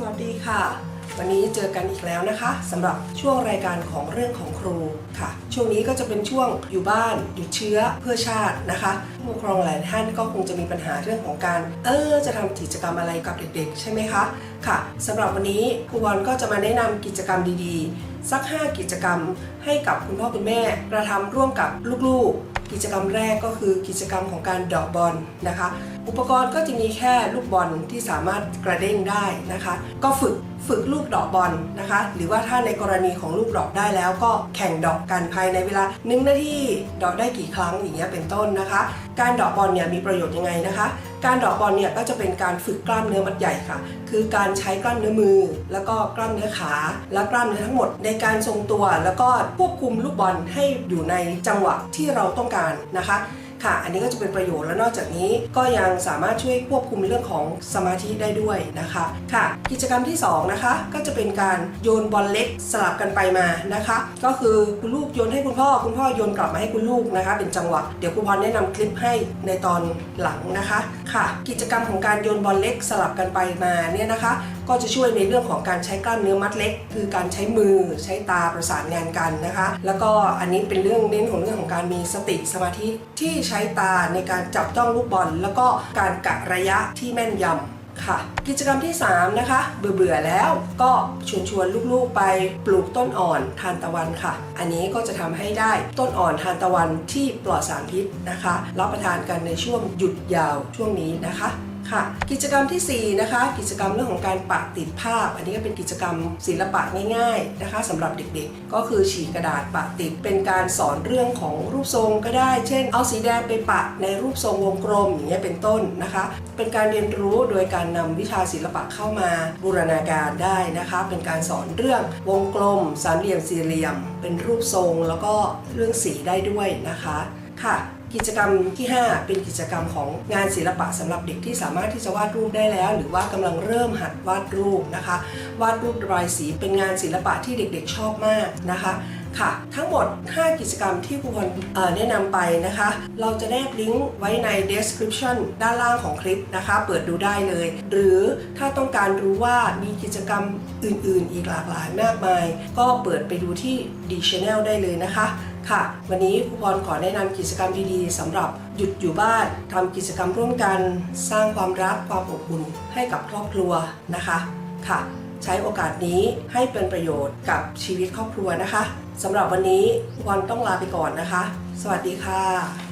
สวัสดีค่ะ วันนี้เจอกันอีกแล้วนะคะสำหรับช่วงรายการของเรื่องของครูค่ะ ช่วงนี้ก็จะเป็นช่วงอยู่บ้านหยุดเชื้อเพื่อชาตินะคะผู้ปกครองหลายท่านก็คงจะมีปัญหาเรื่องของการ เออจะทำกิจกรรมอะไรกับเด็กๆ ใช่ไหมคะค่ะสำหรับวันนี้ครูบอลก็จะมาแนะนำกิจกรรมดีๆ สัก 5 กิจกรรมให้กับคุณพ่อคุณแม่กระทำร่วมกับลูกๆ กิจกรรมแรกก็คือกิจกรรมของการดอกบอลนะคะ อุปกรณ์ก็จะมีแค่ลูกบอลที่สามารถกระเด้งได้นะคะ ก็ฝึกฝึกลูกดอกบอลนะคะ หรือว่าถ้าในกรณีของลูกดอกได้แล้วก็แข่งดอกกันภายในเวลาหนึ่งนาทีดอกได้กี่ครั้งอย่างเงี้ยเป็นต้นนะคะ การดอกบอลเนี่ยมีประโยชน์ยังไงนะคะ การดอกบอลเนี่ยก็จะเป็นการฝึกกล้ามเนื้อมัดใหญ่ค่ะ คือการใช้กล้ามเนื้อมือ แล้วก็กล้ามเนื้อขา และกล้ามเนื้อทั้งหมด ในการทรงตัว แล้วก็ควบคุมลูกบอลให้อยู่ในจังหวะที่เราต้องการนะคะ ค่ะ อันนี้ก็จะเป็นประโยชน์และนอกจากนี้ก็ยังสามารถช่วยควบคุมเรื่องของสมาธิได้ด้วยนะคะค่ะ กิจกรรมที่สองนะคะ ก็จะเป็นการโยนบอลเล็กสลับกันไปมานะคะ ก็คือคุณลูกโยนให้คุณพ่อ คุณพ่อโยนกลับมาให้คุณลูกนะคะ เป็นจังหวะเดี๋ยวครูพรแนะนำคลิปให้ในตอนหลังนะคะค่ะ กิจกรรมของการโยนบอลเล็กสลับกันไปมาเนี่ยนะคะ ก็จะช่วยในเรื่องของการใช้กล้ามเนื้อมัดเล็ก คือการใช้มือใช้ตาประสานงานกันนะคะ แล้วก็อันนี้เป็นเรื่องเน้นของเรื่องของการมีสติสมาธิที่ใช้ตาในการจับต้องลูกบอล แล้วก็การกะระยะที่แม่นยำค่ะ กิจกรรมที่ 3 นะคะ เบื่อเบื่อๆแล้วก็ชวนชวนลูกๆไปปลูกต้นอ่อนทานตะวันค่ะ อันนี้ก็จะทำให้ได้ต้นอ่อนทานตะวันที่ปลอดสารพิษนะคะ รับประทานกันในช่วงหยุดยาวช่วงนี้นะคะ ค่ะ กิจกรรมทีสี่ 4 นะคะ กิจกรรมเรื่องของการปักติดภาพ อันนี้ก็เป็นกิจกรรมศิลปะง่ายๆนะคะสำหรับเด็กๆ ก็คือฉีกกระดาษปักติดเป็นการสอนเรื่องของรูปทรงก็ได้ เช่น เอาสีแดงไปปักในรูปทรงวงกลมอย่างเงี้ยเป็นต้นนะคะ เป็นการเรียนรู้โดยการนำวิชาศิลปะเข้ามาบูรณาการได้นะคะ เป็นการสอนเรื่องวงกลม สามเหลี่ยมสี่เหลี่ยม เป็นรูปทรงแล้วก็เรื่องสีได้ด้วยนะคะ ค่ะ กิจกรรมที่ 5 เป็นกิจกรรมของงานศิลปะสำหรับเด็กที่สามารถที่จะวาดรูปได้แล้ว หรือว่ากำลังเริ่มหัดวาดรูปนะคะ วาดรูประบายสีเป็นงานศิลปะที่เด็กๆ ชอบมากนะคะค่ะทั้งหมด 5 กิจกรรมที่ครูพรแนะนำไปนะคะ เราจะแนบลิงก์ไว้ใน description ด้านล่างของคลิปนะคะ เปิดดูได้เลย หรือถ้าต้องการรู้ว่ามีกิจกรรมอื่นๆ อีกหลากหลายมากมาย ก็เปิดไปดูที่ D Channel ได้เลยนะคะ ค่ะ วันนี้ครูพรขอแนะนำกิจกรรมดีๆสำหรับหยุดอยู่บ้านทำกิจกรรมร่วมกัน สร้างความรักความอบอุ่นให้กับครอบครัวนะคะค่ะ ใช้โอกาสนี้ให้เป็นประโยชน์กับชีวิตครอบครัวนะคะสำหรับวันนี้ครูพรต้องลาไปก่อนนะคะ สวัสดีค่ะ